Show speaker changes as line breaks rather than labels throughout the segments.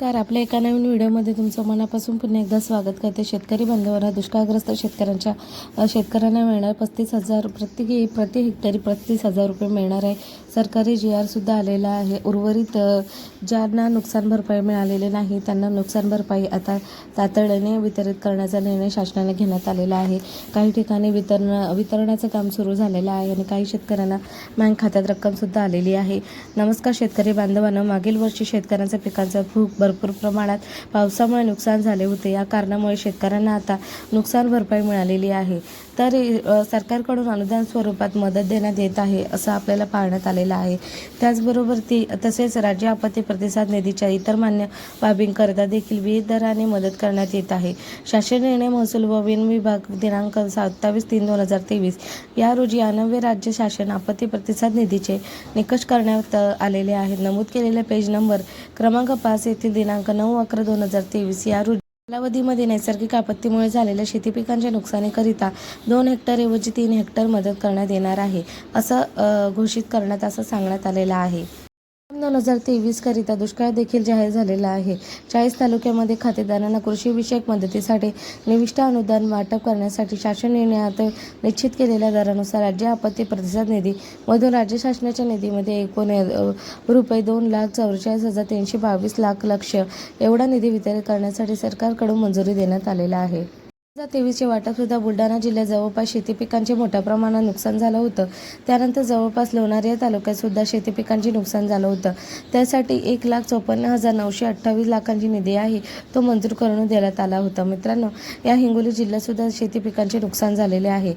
नमस्कार. आपल्या एका नवीन व्हिडिओमध्ये तुमचं मनापासून पुन्हा एकदा स्वागत करते. शेतकरी बांधवांना दुष्काळग्रस्त शेतकऱ्यांच्या शेतकऱ्यांना मिळणार पस्तीस हजार प्रत्येकी प्रति हेक्टरी पस्तीस हजार रुपये मिळणार आहे. सरकारी जी आरसुद्धा आलेला आहे. उर्वरित ज्यांना नुकसान भरपाई मिळालेली नाही त्यांना नुकसान भरपाई आता तातडीने वितरित करण्याचा निर्णय शासनाने घेण्यात आलेला आहे. काही ठिकाणी वितरण वितरणाचं काम सुरू झालेलं आहे आणि काही शेतकऱ्यांना बँक खात्यात रक्कमसुद्धा आलेली आहे. नमस्कार शेतकरी बांधवांना. मागील वर्षी शेतकऱ्यांच्या पिकांचा खूप भरपूर प्रमाणात पावसामुळे नुकसान झाले होते. या कारणामुळे शेतकऱ्यांना आता नुकसान भरपाई मिळालेली आहे. तर सरकारकडून अनुदान स्वरूपात मदत देण्यात येत आहे असं आपल्याला पाहण्यात आलेलं आहे. त्याचबरोबर ती तसेच राज्य आपत्ती प्रतिसाद निधीच्या इतर मान्य बाबींकरता देखील विविध दराने मदत करण्यात येत आहे. शासन निर्णय महसूल व वन विभाग दिनांक सत्तावीस तीन दोन हजार तेवीस या रोजी अनव्य राज्य शासन आपत्ती प्रतिसाद निधीचे निकष करण्यात आलेले आहेत नमूद केलेल्या पेज नंबर क्रमांक पाच येथील दिनांक नऊ अकरा दोन हजार तेवीस या रोजी कालावधीमध्ये नैसर्गिक आपत्तीमुळे झालेल्या शेती पिकांच्या नुकसानीकरिता दोन हेक्टरऐवजी तीन हेक्टर मदत करण्यात येणार आहे असं घोषित करण्यात असं सांगण्यात आलेलं आहे. दोन हजार तेवीस करिता दुष्काळ देखील जाहीर झालेला आहे. चाळीस तालुक्यामध्ये खातेदारांना कृषीविषयक मदतीसाठी निविष्ट अनुदान वाटप करण्यासाठी शासन निर्णयात निश्चित केलेल्या दरानुसार राज्य आपत्ती प्रतिसाद निधी मधून राज्य शासनाच्या निधीमध्ये एकूण रुपये दोन लाख चौवेचाळीस हजार तीनशे बावीस लाख लक्ष एवढा निधी वितरित करण्यासाठी सरकारकडून मंजुरी देण्यात आलेला आहे. हजार तेवीसचे वाटपसुद्धा बुलढाणा जिल्ह्यात जवळपास शेती पिकांचे मोठ्या प्रमाणात नुकसान झालं होतं. त्यानंतर जवळपास लोणारी या शेती पिकांचे नुकसान झालं होतं. त्यासाठी एक लाख चौपन्न हजार नऊशे अठ्ठावीस लाखांची निधी आहे तो मंजूर करून देण्यात आला होता. मित्रांनो या हिंगोली जिल्ह्यातसुद्धा शेती पिकांचे नुकसान झालेले आहे.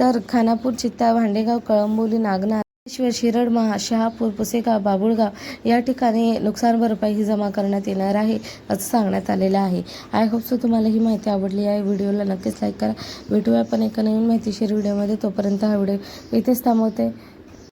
तर खानापूर चित्ता भांडेगाव कळंबोली नागनाथ शिवाय शिरड महा शहापूर पुसेगाव बाबुळगाव या ठिकाणी नुकसान भरपाई ही जमा करण्यात येणार आहे असं सांगण्यात आलेलं आहे. आय होप सो तुम्हाला ही माहिती आवडली आहे. व्हिडिओला नक्कीच लाईक करा. भेटूया पण एका नवीन माहितीशीर व्हिडिओमध्ये. तोपर्यंत हा व्हिडिओ इथेच थांबवते.